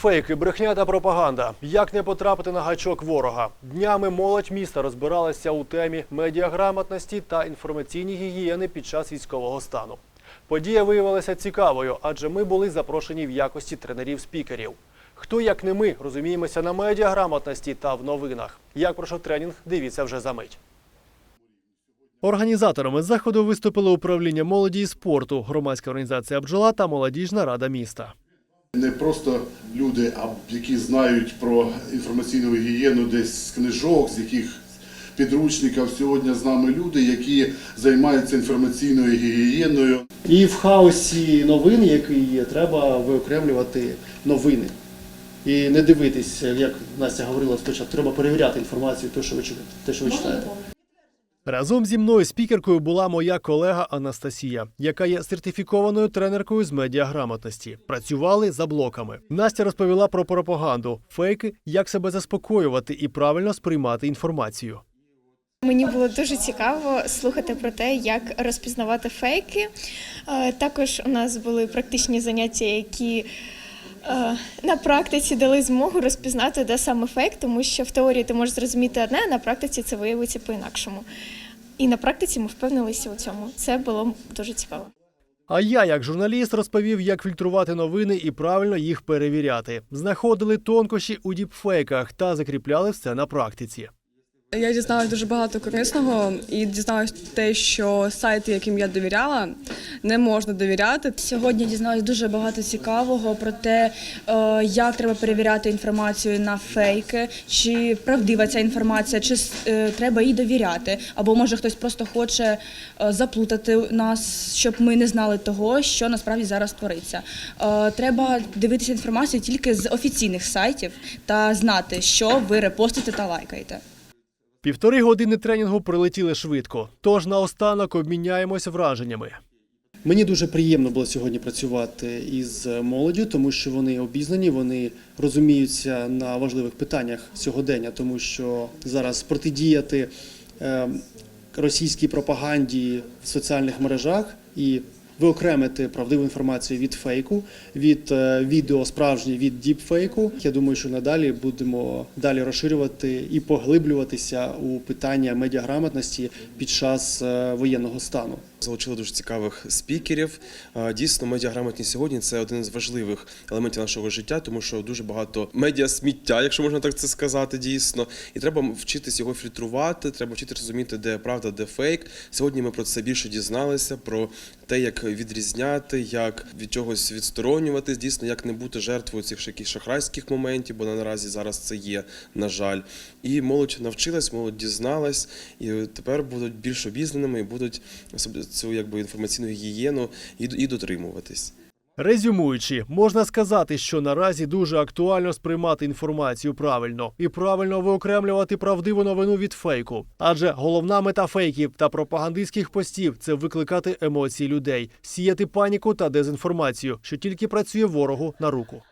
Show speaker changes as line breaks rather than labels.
Фейки, брехня та пропаганда. Як не потрапити на гачок ворога? Днями молодь міста розбиралася у темі медіаграмотності та інформаційній гігієни під час військового стану. Подія виявилася цікавою, адже ми були запрошені в якості тренерів-спікерів. Хто, як не ми, розуміємося на медіаграмотності та в новинах. Як пройшов тренінг, дивіться вже за мить. Організаторами заходу виступили управління молоді і спорту, громадська організація «Бджола» та молодіжна рада міста.
Не просто люди, а які знають про інформаційну гігієну десь з книжок, з яких підручників. Сьогодні з нами люди, які займаються інформаційною гігієною.
І в хаосі новин, який є, треба виокремлювати новини. І не дивитись, як Настя говорила спочатку, треба перевіряти інформацію, те, що ви. Те, що ви читаєте.
Разом зі мною спікеркою була моя колега Анастасія, яка є сертифікованою тренеркою з медіаграмотності. Працювали за блоками. Настя розповіла про пропаганду, фейки, як себе заспокоювати і правильно сприймати інформацію.
Мені було дуже цікаво слухати про те, як розпізнавати фейки. Е, Також у нас були практичні заняття, які на практиці дали змогу розпізнати, де саме фейк, тому що в теорії ти можеш зрозуміти одне, а на практиці це виявиться по-інакшому. І на практиці ми впевнилися у цьому. Це було дуже цікаво.
А я, як журналіст, розповів, як фільтрувати новини і правильно їх перевіряти. Знаходили тонкощі у діпфейках та закріпляли все на практиці.
Я дізналась дуже багато корисного і дізналась те, що сайти, яким я довіряла, не можна довіряти.
Сьогодні дізналась дуже багато цікавого про те, е, як треба перевіряти інформацію на фейки, чи правдива ця інформація, чи е, треба їй довіряти, або може хтось просто хоче е, заплутати нас, щоб ми не знали того, що насправді зараз твориться. Треба дивитися інформацію тільки з офіційних сайтів та знати, що ви репостите та лайкаєте.
Півтори години тренінгу прилетіли швидко, тож наостанок обміняємось враженнями.
Мені дуже приємно було сьогодні працювати із молоддю, тому що вони обізнані, вони розуміються на важливих питаннях сьогодення, тому що зараз протидіяти е, російській пропаганді в соціальних мережах і виокремити правдиву інформацію від фейку, від е, відео справжнє від діпфейку. Я думаю, що надалі будемо далі розширювати і поглиблюватися у питання медіаграмотності під час е, воєнного стану.
Залучили дуже цікавих спікерів. Дійсно, медіаграмотність сьогодні це один з важливих елементів нашого життя, тому що дуже багато медіа сміття, якщо можна так це сказати, дійсно. І треба вчитись його фільтрувати, треба вчитися розуміти, де правда, де фейк. Сьогодні ми про це більше дізналися, про те, як відрізняти, як від чогось відсторонюватись, дійсно, як не бути жертвою цих шахрайських моментів, бо наразі зараз це є, на жаль. І молодь навчилась, молодь дізналась, і тепер будуть більш обізнаними і будуть цю якби інформаційну гігієну і дотримуватись.
Резюмуючи, можна сказати, що наразі дуже актуально сприймати інформацію правильно і правильно виокремлювати правдиву новину від фейку. Адже головна мета фейків та пропагандистських постів це викликати емоції людей, сіяти паніку та дезінформацію, що тільки працює ворогу на руку.